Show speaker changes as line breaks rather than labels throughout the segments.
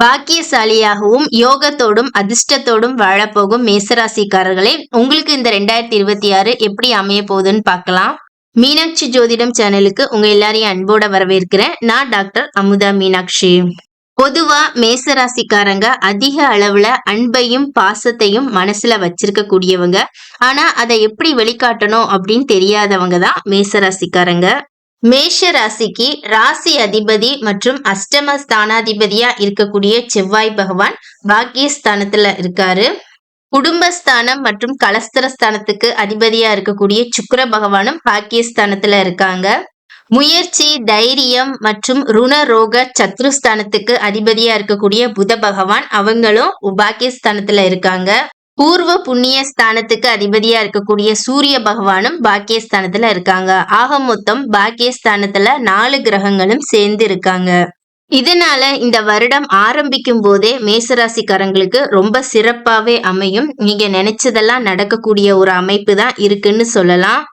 பாக்கியசாலியாகவும் யோகத்தோடும் அதிர்ஷ்டத்தோடும் வாழப்போகும் மேசராசிக்காரர்களே உங்களுக்கு இந்த ரெண்டாயிரத்தி இருபத்தி ஆறு எப்படி அமைய போகுதுன்னு பார்க்கலாம். மீனாட்சி ஜோதிடம் சேனலுக்கு உங்க எல்லாரையும் அன்போட வரவேற்கிறேன். நான் டாக்டர் அமுதா மீனாட்சி. பொதுவா மேசராசிக்காரங்க அதிக அளவுல அன்பையும் பாசத்தையும் மனசுல வச்சிருக்க கூடியவங்க ஆனா அதை எப்படி வெளிக்காட்டணும் அப்படின்னு தெரியாதவங்க தான் மேசராசிக்காரங்க. மேஷ ராசிக்கு ராசி அதிபதி மற்றும் அஷ்டம ஸ்தானாதிபதியா இருக்கக்கூடிய செவ்வாய் பகவான் பாக்கியஸ்தானத்துல இருக்காரு. குடும்பஸ்தானம் மற்றும் கலஸ்தரஸ்தானத்துக்கு அதிபதியா இருக்கக்கூடிய சுக்கர பகவானும் பாக்கியஸ்தானத்துல இருக்காங்க. முயற்சி தைரியம் மற்றும் ருணரோக சத்ருஸ்தானத்துக்கு அதிபதியா இருக்கக்கூடிய புத பகவான் அவங்களும் பாக்கியஸ்தானத்துல இருக்காங்க. பூர்வ புண்ணிய ஸ்தானத்துக்கு அதிபதியா இருக்கக்கூடிய சூரிய பகவானும் பாக்கியஸ்தானத்துல இருக்காங்க. ஆக மொத்தம் பாக்கியஸ்தானத்துல நாலு கிரகங்களும் சேர்ந்து இருக்காங்க. இதனால இந்த வருடம் ஆரம்பிக்கும் போதே மேசராசிக்காரங்களுக்கு ரொம்ப சிறப்பாவே அமையும். நீங்க நினைச்சதெல்லாம் நடக்கக்கூடிய ஒரு அமைப்பு தான் இருக்குன்னு சொல்லலாம்.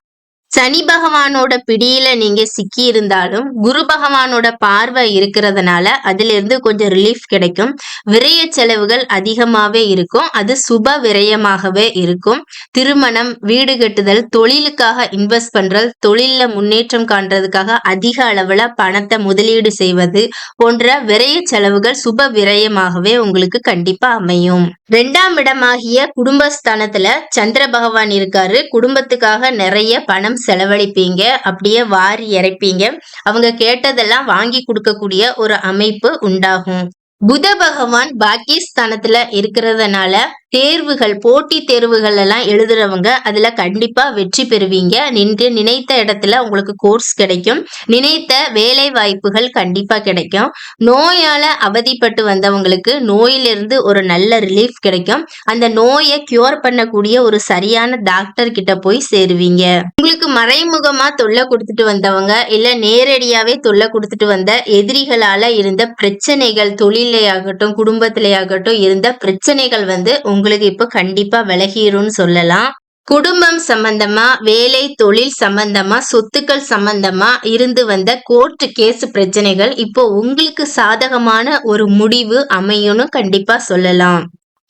சனி பகவானோட பிடியில நீங்க சிக்கி இருந்தாலும் குரு பகவானோட பார்வை இருக்கிறதுனால அதுல இருந்து கொஞ்சம் ரிலீஃப் கிடைக்கும். விரய செலவுகள் அதிகமாவே இருக்கும். அது சுப விரயமாகவே இருக்கும். திருமணம் வீடு கட்டுதல் தொழிலுக்காக இன்வெஸ்ட் பண்றது தொழில முன்னேற்றம் காண்றதுக்காக அதிக அளவுல பணத்தை முதலீடு செய்வது போன்ற விரய செலவுகள் சுப விரயமாகவே உங்களுக்கு கண்டிப்பா அமையும். ரெண்டாம் இடமாகிய குடும்பஸ்தானத்துல சந்திர பகவான் இருக்காரு. குடும்பத்துக்காக நிறைய பணம் செலவழிப்பீங்க அப்படியே வாரி இறைப்பீங்க. அவங்க கேட்டதெல்லாம் வாங்கி கொடுக்கக்கூடிய ஒரு அமைப்பு உண்டாகும். புத பகவான் பாக்கியஸ்தானத்துல இருக்கிறதுனால தேர்வுகள் போட்டி தேர்வுகள் எல்லாம் எழுதுறவங்க அதுல கண்டிப்பா வெற்றி பெறுவீங்க. நின்று நினைத்த இடத்துல உங்களுக்கு கோர்ஸ் கிடைக்கும். நினைத்த வேலை வாய்ப்புகள் கண்டிப்பா கிடைக்கும். நோயால அவதிப்பட்டு வந்தவங்களுக்கு நோயிலிருந்து ஒரு நல்ல ரிலீஃப் கிடைக்கும். அந்த நோயை கியூர் பண்ணக்கூடிய ஒரு சரியான டாக்டர் கிட்ட போய் சேருவீங்க. உங்களுக்கு மறைமுகமா தொல்லை கொடுத்துட்டு வந்தவங்க இல்ல நேரடியாவே தொல்லை கொடுத்துட்டு வந்த எதிரிகளால இருந்த பிரச்சனைகள் தொழிலையாகட்டும் குடும்பத்திலேயாகட்டும் இருந்த பிரச்சனைகள் வந்து உங்களுக்கு இப்ப கண்டிப்பா விலகிரும்னு சொல்லலாம். குடும்பம் சம்பந்தமா வேலை தொழில் சம்பந்தமா சொத்துக்கள் சம்பந்தமா இருந்து வந்த கோர்ட் கேஸ் பிரச்சனைகள் இப்போ உங்களுக்கு சாதகமான ஒரு முடிவு அமையும்னு கண்டிப்பா சொல்லலாம்.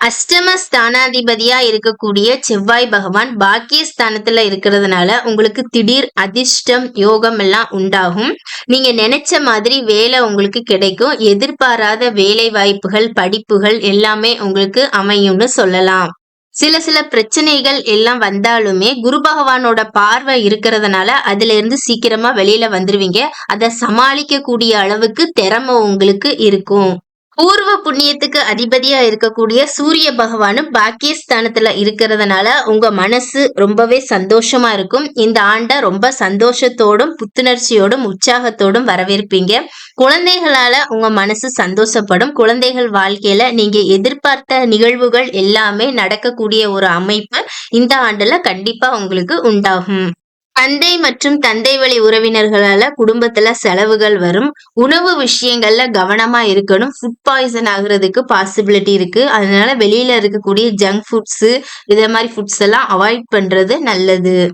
அஷ்டம ஸ்தானாதிபதியா இருக்கக்கூடிய செவ்வாய் பகவான் பாக்கியஸ்தானத்துல இருக்கிறதுனால உங்களுக்கு திடீர் அதிர்ஷ்டம் யோகம் எல்லாம் உண்டாகும். நீங்க நினைச்ச மாதிரி வேலை உங்களுக்கு கிடைக்கும். எதிர்பாராத வேலை வாய்ப்புகள் படிப்புகள் எல்லாமே உங்களுக்கு அமையும்னு சொல்லலாம். சில சில பிரச்சனைகள் எல்லாம் வந்தாலுமே குரு பகவானோட பார்வை இருக்கிறதுனால அதுல இருந்து சீக்கிரமா வெளியில வந்துருவீங்க. அதை சமாளிக்க கூடிய அளவுக்கு திறமை உங்களுக்கு இருக்கும். பூர்வ புண்ணியத்துக்கு அதிபதியா இருக்கக்கூடிய சூரிய பகவானும் பாக்கியஸ்தானத்துல இருக்கிறதுனால உங்க மனசு ரொம்பவே சந்தோஷமா இருக்கும். இந்த ஆண்டை ரொம்ப சந்தோஷத்தோடும் புத்துணர்ச்சியோடும் உற்சாகத்தோடும் வரவேற்பீங்க. குழந்தைகளால உங்க மனசு சந்தோஷப்படும். குழந்தைகள் வாழ்க்கையில நீங்க எதிர்பார்த்த நிகழ்வுகள் எல்லாமே நடக்கக்கூடிய ஒரு அமைப்பு இந்த ஆண்டுல கண்டிப்பா உங்களுக்கு உண்டாகும். தந்தை மற்றும் தந்தை வழி உறவினர்களால குடும்பத்துல செலவுகள் வரும். உணவு விஷயங்கள்ல கவனமா இருக்கணும். ஃபுட் பாய்சன் ஆகுறதுக்கு பாசிபிலிட்டி இருக்கு. அதனால வெளியில இருக்கக்கூடிய ஜங்க் ஃபுட்ஸ் இத மாதிரி ஃபுட்ஸ் எல்லாம் அவாய்ட் பண்றது நல்லது.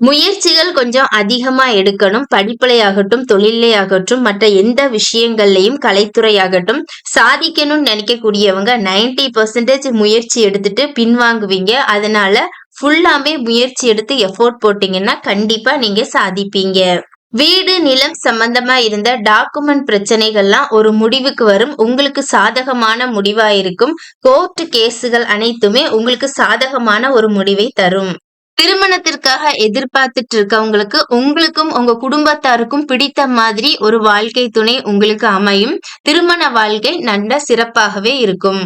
முயற்சிகள் கொஞ்சம் அதிகமா எடுக்கணும். படிப்புலையாகட்டும் தொழிலையாகட்டும் மற்ற எந்த விஷயங்கள்லையும் கலைத்துறையாகட்டும் சாதிக்கணும்னு நினைக்கக்கூடியவங்க நைன்டி பர்சன்டேஜ் முயற்சி எடுத்துட்டு பின்வாங்குவீங்க. அதனால ஃபுல்லாமே முயற்சி எடுத்து எஃபோர்ட் போட்டீங்கன்னா கண்டிப்பா நீங்க சாதிப்பீங்க. வீடு நிலம் சம்பந்தமா இருந்த டாக்குமெண்ட் பிரச்சனைகள்லாம் ஒரு முடிவுக்கு வரும். உங்களுக்கு சாதகமான முடிவா இருக்கும். கோர்ட் கேஸுகள் அனைத்துமே உங்களுக்கு சாதகமான ஒரு முடிவை தரும். திருமணத்திற்காக எதிர்பார்த்துட்டு இருக்கவங்களுக்கு உங்களுக்கும் உங்க குடும்பத்தாருக்கும் பிடித்த மாதிரி ஒரு வாழ்க்கை துணை உங்களுக்கு அமையும். திருமண வாழ்க்கை நல்ல சிறப்பாகவே இருக்கும்.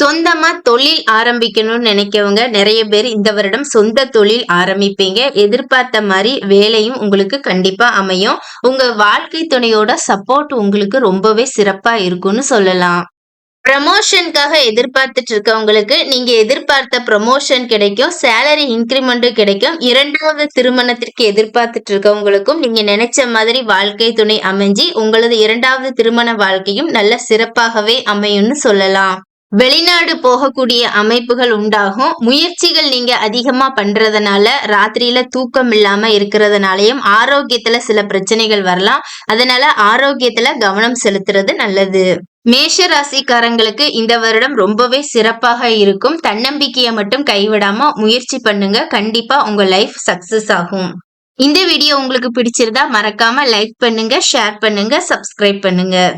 சொந்தமா தொழில் ஆரம்பிக்கணும்னு நினைக்கவங்க நிறைய பேர் இந்த வருடம் சொந்த தொழில் ஆரம்பிப்பீங்க. எதிர்பார்த்த மாதிரி வேலையும் உங்களுக்கு கண்டிப்பா அமையும். உங்க வாழ்க்கை துணையோட சப்போர்ட் உங்களுக்கு ரொம்பவே சிறப்பா இருக்கும்னு சொல்லலாம். ப்ரமோஷனுக்காக எதிர்பார்த்துட்டு இருக்கவங்களுக்கு நீங்க எதிர்பார்த்த ப்ரமோஷன் கிடைக்கும். சேலரி இன்க்ரிமெண்ட்டும் கிடைக்கும். இரண்டாவது திருமணத்திற்கு எதிர்பார்த்துட்டு இருக்கவங்களுக்கும் நீங்க நினைச்ச மாதிரி வாழ்க்கை துணை அமைஞ்சு உங்களது இரண்டாவது திருமண வாழ்க்கையும் நல்ல சிறப்பாகவே அமையும்னு சொல்லலாம். வெளிநாடு போகக்கூடிய அமைப்புகள் உண்டாகும். முயற்சிகள் நீங்க அதிகமா பண்றதுனால ராத்திரியில தூக்கம் இல்லாம இருக்கிறதுனாலயும் ஆரோக்கியத்துல சில பிரச்சனைகள் வரலாம். அதனால ஆரோக்கியத்துல கவனம் செலுத்துறது நல்லது. மேஷ ராசிக்காரங்களுக்கு இந்த வருடம் ரொம்பவே சிறப்பாக இருக்கும். தன்னம்பிக்கையை மட்டும் கைவிடாம முயற்சி பண்ணுங்க. கண்டிப்பா உங்க லைஃப் சக்சஸ் ஆகும். இந்த வீடியோ உங்களுக்கு பிடிச்சிருந்தா மறக்காம லைக் பண்ணுங்க ஷேர் பண்ணுங்க சப்ஸ்கிரைப் பண்ணுங்க.